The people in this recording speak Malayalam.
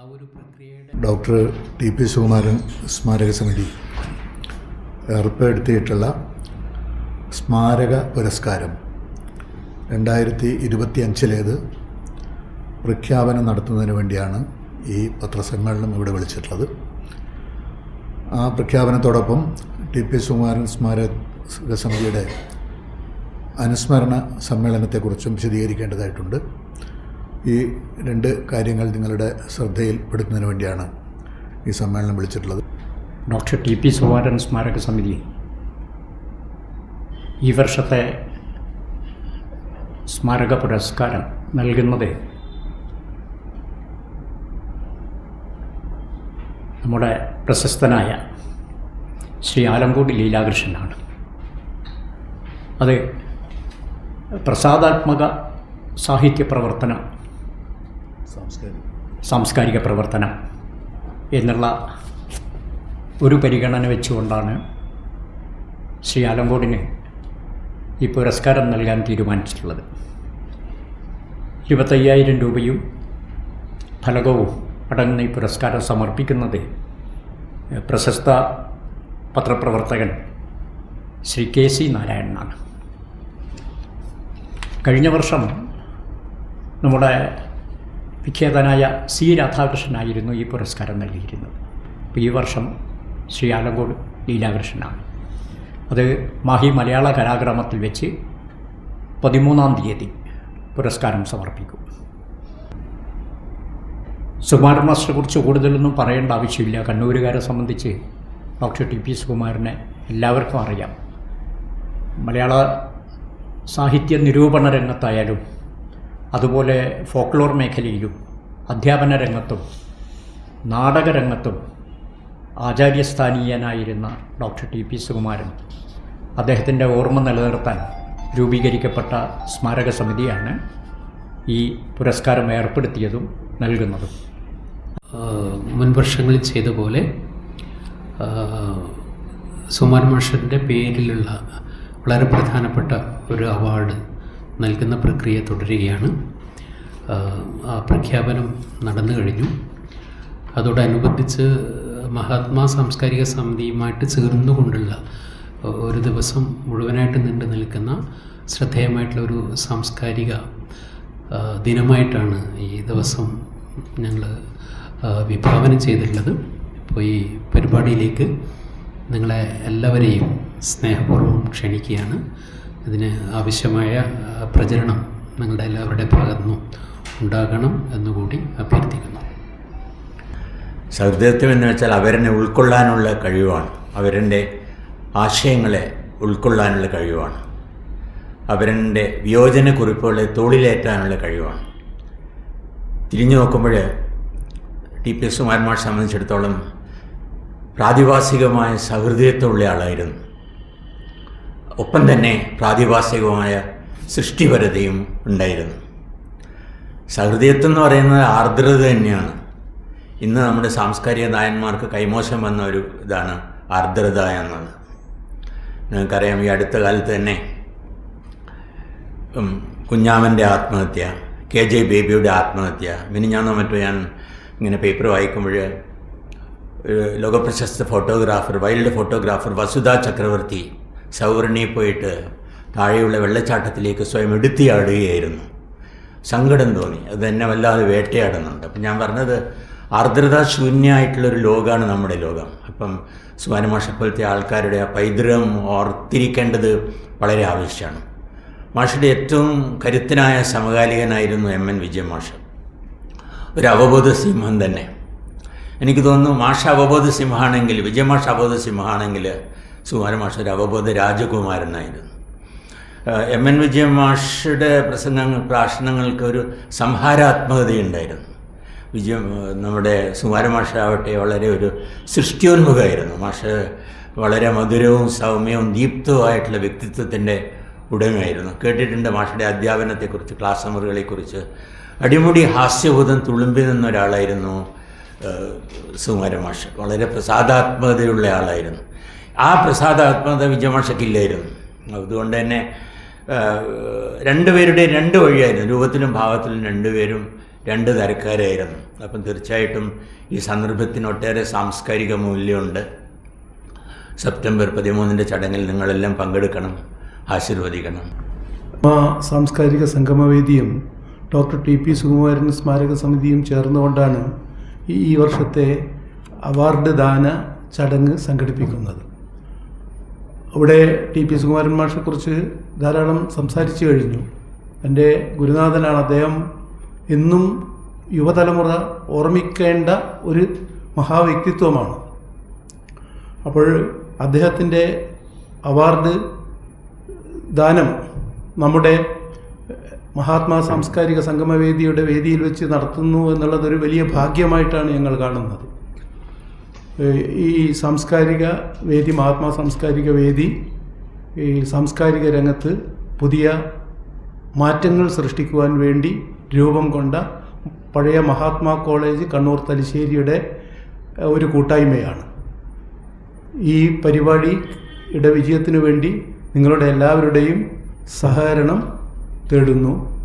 ആ ഒരു പ്രക്രിയയുടെ ഡോക്ടർ ടി പി സുകുമാരൻ സ്മാരക സമിതി ഏർപ്പെടുത്തിയിട്ടുള്ള സ്മാരക പുരസ്കാരം രണ്ടായിരത്തി ഇരുപത്തി അഞ്ചിലേത് പ്രഖ്യാപനം നടത്തുന്നതിന് വേണ്ടിയാണ് ഈ പത്രസമ്മേളനം ഇവിടെ വിളിച്ചിട്ടുള്ളത്. ആ പ്രഖ്യാപനത്തോടൊപ്പം ടി പി സുകുമാരൻ സ്മാരക സമിതിയുടെ അനുസ്മരണ സമ്മേളനത്തെക്കുറിച്ചും വിശദീകരിക്കേണ്ടതായിട്ടുണ്ട്. ഈ രണ്ട് കാര്യങ്ങൾ നിങ്ങളുടെ ശ്രദ്ധയിൽപ്പെടുത്തുന്നതിന് വേണ്ടിയാണ് ഈ സമ്മേളനം വിളിച്ചിട്ടുള്ളത്. ഡോക്ടർ ടി പി സുകുമാരൻ സ്മാരക സമിതി ഈ വർഷത്തെ സ്മാരക പുരസ്കാരം നൽകുന്നത് നമ്മുടെ പ്രശസ്തനായ ശ്രീ ആലങ്കോട് ലീലാകൃഷ്ണനാണ്. അത് പ്രസാദാത്മക സാഹിത്യ പ്രവർത്തനം സാംസ്കാരിക പ്രവർത്തനം എന്നുള്ള ഒരു പരിഗണന വെച്ചുകൊണ്ടാണ് ശ്രീ ആലങ്കോടിന് ഈ പുരസ്കാരം നൽകാൻ തീരുമാനിച്ചിട്ടുള്ളത്. ഇരുപത്തയ്യായിരം രൂപയും ഫലകവും അടങ്ങുന്ന ഈ പുരസ്കാരം സമർപ്പിക്കുന്നത് പ്രശസ്ത പത്രപ്രവർത്തകൻ ശ്രീ കെ സി നാരായണനാണ്. കഴിഞ്ഞ വർഷം നമ്മുടെ വിഖ്യാതനായ സി. രാധാകൃഷ്ണനായിരുന്നു ഈ പുരസ്കാരം നൽകിയിരുന്നത്. അപ്പോൾ ഈ വർഷം ശ്രീ ആലങ്കോട് ലീലാകൃഷ്ണനാണ്. അത് മാഹി മലയാള കലാഗ്രാമത്തിൽ വെച്ച് പതിമൂന്നാം തീയതി പുരസ്കാരം സമർപ്പിക്കും. സുകുമാരൻ മാസ്റ്ററെ കുറിച്ച് കൂടുതലൊന്നും പറയേണ്ട ആവശ്യമില്ല. കണ്ണൂരുകാരെ സംബന്ധിച്ച് ഡോക്ടർ ടി. പി. സുകുമാരനെ എല്ലാവർക്കും അറിയാം. മലയാള സാഹിത്യ നിരൂപണ രംഗത്തായാലും അതുപോലെ ഫോക്ലോർ മേഖലയിലും അധ്യാപന രംഗത്തും നാടകരംഗത്തും ആചാര്യസ്ഥാനീയനായിരുന്ന ഡോക്ടർ ടി പി സുകുമാരൻ അദ്ദേഹത്തിന്റെ ഓർമ്മ നിലനിർത്താൻ രൂപീകരിക്കപ്പെട്ട സ്മാരക സമിതിയാണ് ഈ പുരസ്കാരം ഏർപ്പെടുത്തിയതും നൽകുന്നതും. മുൻ വർഷങ്ങളിൽ ചെയ്ത പോലെ സുമാർ മാഷറിന്റെ പേരിലുള്ള വളരെ പ്രധാനപ്പെട്ട ഒരു അവാർഡ് നൽകുന്ന പ്രക്രിയ തുടരുകയാണ്. ആ പ്രഖ്യാപനം നടന്നു കഴിഞ്ഞു. അതോടനുബന്ധിച്ച് മഹാത്മാ സാംസ്കാരിക സമിതിയുമായിട്ട് ചേർന്നുകൊണ്ടുള്ള ഒരു ദിവസം മുഴുവനായിട്ട് നീണ്ടു നിൽക്കുന്ന ശ്രദ്ധേയമായിട്ടുള്ള ഒരു സാംസ്കാരിക ദിനമായിട്ടാണ് ഈ ദിവസം ഞങ്ങൾ വിഭാവനം ചെയ്തിട്ടുള്ളത്. അപ്പോൾ ഈ പരിപാടിയിലേക്ക് നിങ്ങളെ എല്ലാവരെയും സ്നേഹപൂർവം ക്ഷണിക്കുകയാണ്. ഇതിന് ആവശ്യമായ പ്രചരണം നിങ്ങളുടെ എല്ലാവരുടെ ഭാഗത്തുനിന്നും ഉണ്ടാകണം എന്നുകൂടി അഭ്യർത്ഥിക്കുന്നു. സഹൃദയത്വം എന്ന് വെച്ചാൽ അവരെന്നെ ഉൾക്കൊള്ളാനുള്ള കഴിവാണ്. അവരുടെ ആശയങ്ങളെ ഉൾക്കൊള്ളാനുള്ള കഴിവാണ്. അവരുടെ വിയോജനക്കുറിപ്പുകളെ തോളിലേറ്റാനുള്ള കഴിവാണ്. തിരിഞ്ഞു നോക്കുമ്പോൾ ടി പി എസ് കുമാരന്മാരെ സംബന്ധിച്ചിടത്തോളം പ്രാതിഭാസികമായ സഹൃദയത്വമുള്ള ആളായിരുന്നു. ഒപ്പം തന്നെ പ്രാതിഭാസികമായ സൃഷ്ടിപരതയും ഉണ്ടായിരുന്നു. സഹൃദയത്വം എന്ന് പറയുന്നത് ആർദ്രത തന്നെയാണ്. ഇന്ന് നമ്മുടെ സാംസ്കാരിക നായന്മാർക്ക് കൈമോശം വന്ന ഒരു ഇതാണ് ആർദ്രത എന്നത്. നിങ്ങൾക്കറിയാം ഈ അടുത്ത കാലത്ത് തന്നെ കുഞ്ഞാമന്റെ ആത്മഹത്യ കെ ജെ ബേബിയുടെ ആത്മഹത്യ മിനിഞ്ഞാന്നോ മറ്റോ ഞാൻ ഇങ്ങനെ പേപ്പർ വായിക്കുമ്പോൾ ലോകപ്രശസ്ത ഫോട്ടോഗ്രാഫർ വൈൽഡ് ഫോട്ടോഗ്രാഫർ വസുധ ചക്രവർത്തി സൗവർണി പോയിട്ട് താഴെയുള്ള വെള്ളച്ചാട്ടത്തിലേക്ക് സ്വയം എടുത്തിയാടുകയായിരുന്നു. സങ്കടം തോന്നി. അത് എന്നെ വല്ലാതെ വേട്ടയാടുന്നുണ്ട്. അപ്പം ഞാൻ പറഞ്ഞത് ആർദ്രതാ ശൂന്യമായിട്ടുള്ളൊരു ലോകമാണ് നമ്മുടെ ലോകം. അപ്പം സുവാനമാഷ പോലത്തെ ആൾക്കാരുടെ ആ പൈതൃകം ഓർത്തിരിക്കേണ്ടത് വളരെ ആവശ്യമാണ്. മാഷയുടെ ഏറ്റവും കരുത്തനായ സമകാലികനായിരുന്നു എം എൻ വിജയ മാഷ് ഒരു അവബോധ സിംഹം തന്നെ. എനിക്ക് തോന്നുന്നു മാഷ അവബോധ സിംഹമാണെങ്കിൽ വിജയമാഷ അവബോധ സിംഹമാണെങ്കിൽ സുമാരമാഷ ഒരു അവബോധ രാജകുമാരനായിരുന്നു. എം എൻ വിജയ മാഷയുടെ പ്രസംഗങ്ങൾ ഭാഷണങ്ങൾക്ക് ഒരു സംഹാരാത്മകതയുണ്ടായിരുന്നു. വിജയ നമ്മുടെ സുമാരമാഷാവട്ടെ വളരെ ഒരു സൃഷ്ടിയോന്മുഖമായിരുന്നു. മാഷ് വളരെ മധുരവും സൗമ്യവും ദീപ്തവുമായിട്ടുള്ള വ്യക്തിത്വത്തിന്റെ ഉടമയായിരുന്നു. കേട്ടിട്ടുണ്ട് മാഷയുടെ അധ്യാപനത്തെക്കുറിച്ച് ക്ലാസ് മുറികളെക്കുറിച്ച് അടിമുടി ഹാസ്യബോധം തുളുമ്പി നിന്ന ഒരാളായിരുന്നു സുമാരമാഷ് വളരെ പ്രസാദാത്മകതയുള്ള ആളായിരുന്നു. ആ പ്രസാദാത്മകത വിജയമാഷക്കില്ലായിരുന്നു അതുകൊണ്ട് തന്നെ രണ്ടുപേരുടെയും രണ്ട് വഴിയായിരുന്നു. രൂപത്തിലും ഭാവത്തിലും രണ്ടുപേരും രണ്ട് തരക്കാരായിരുന്നു. അപ്പം തീർച്ചയായിട്ടും ഈ സന്ദർഭത്തിന് ഒട്ടേറെ സാംസ്കാരിക മൂല്യമുണ്ട്. സെപ്റ്റംബർ പതിമൂന്നിന്റെ ചടങ്ങിൽ നിങ്ങളെല്ലാം പങ്കെടുക്കണം ആശീർവദിക്കണം. ആ സാംസ്കാരിക സംഗമവേദിയും ഡോക്ടർ ടി പി സുകുമാരൻ സ്മാരക സമിതിയും ചേർന്നുകൊണ്ടാണ് ഈ ഈ വർഷത്തെ അവാർഡ് ദാന ചടങ്ങ് സംഘടിപ്പിക്കുന്നത്. അവിടെ ടി പി സുകുമാരൻ മാഷെക്കുറിച്ച് ധാരാളം സംസാരിച്ചു കഴിഞ്ഞു. എന്റെ ഗുരുനാഥനാണ് അദ്ദേഹം എന്നും യുവതലമുറ ഓർമ്മിക്കേണ്ട ഒരു മഹാവ്യക്തിത്വമാണ്. അപ്പോൾ അദ്ദേഹത്തിന്റെ അവാർഡ് ദാനം നമ്മുടെ മഹാത്മാ സാംസ്കാരിക സംഗമവേദിയുടെ വേദിയിൽ വെച്ച് നടത്തുന്നു എന്നുള്ളതൊരു വലിയ ഭാഗ്യമായിട്ടാണ് ഞങ്ങൾ കാണുന്നത്. ഈ സാംസ്കാരിക വേദി മഹാത്മാ സാംസ്കാരിക വേദി ഈ സാംസ്കാരിക രംഗത്ത് പുതിയ മാറ്റങ്ങൾ സൃഷ്ടിക്കുവാൻ വേണ്ടി രൂപം കൊണ്ട പഴയ മഹാത്മാ കോളേജ് കണ്ണൂർ തലശ്ശേരിയുടെ ഒരു കൂട്ടായ്മയാണ്. ഈ പരിപാടിയുടെ വിജയത്തിനു വേണ്ടി നിങ്ങളുടെ എല്ലാവരുടെയും സഹകരണം തേടുന്നു.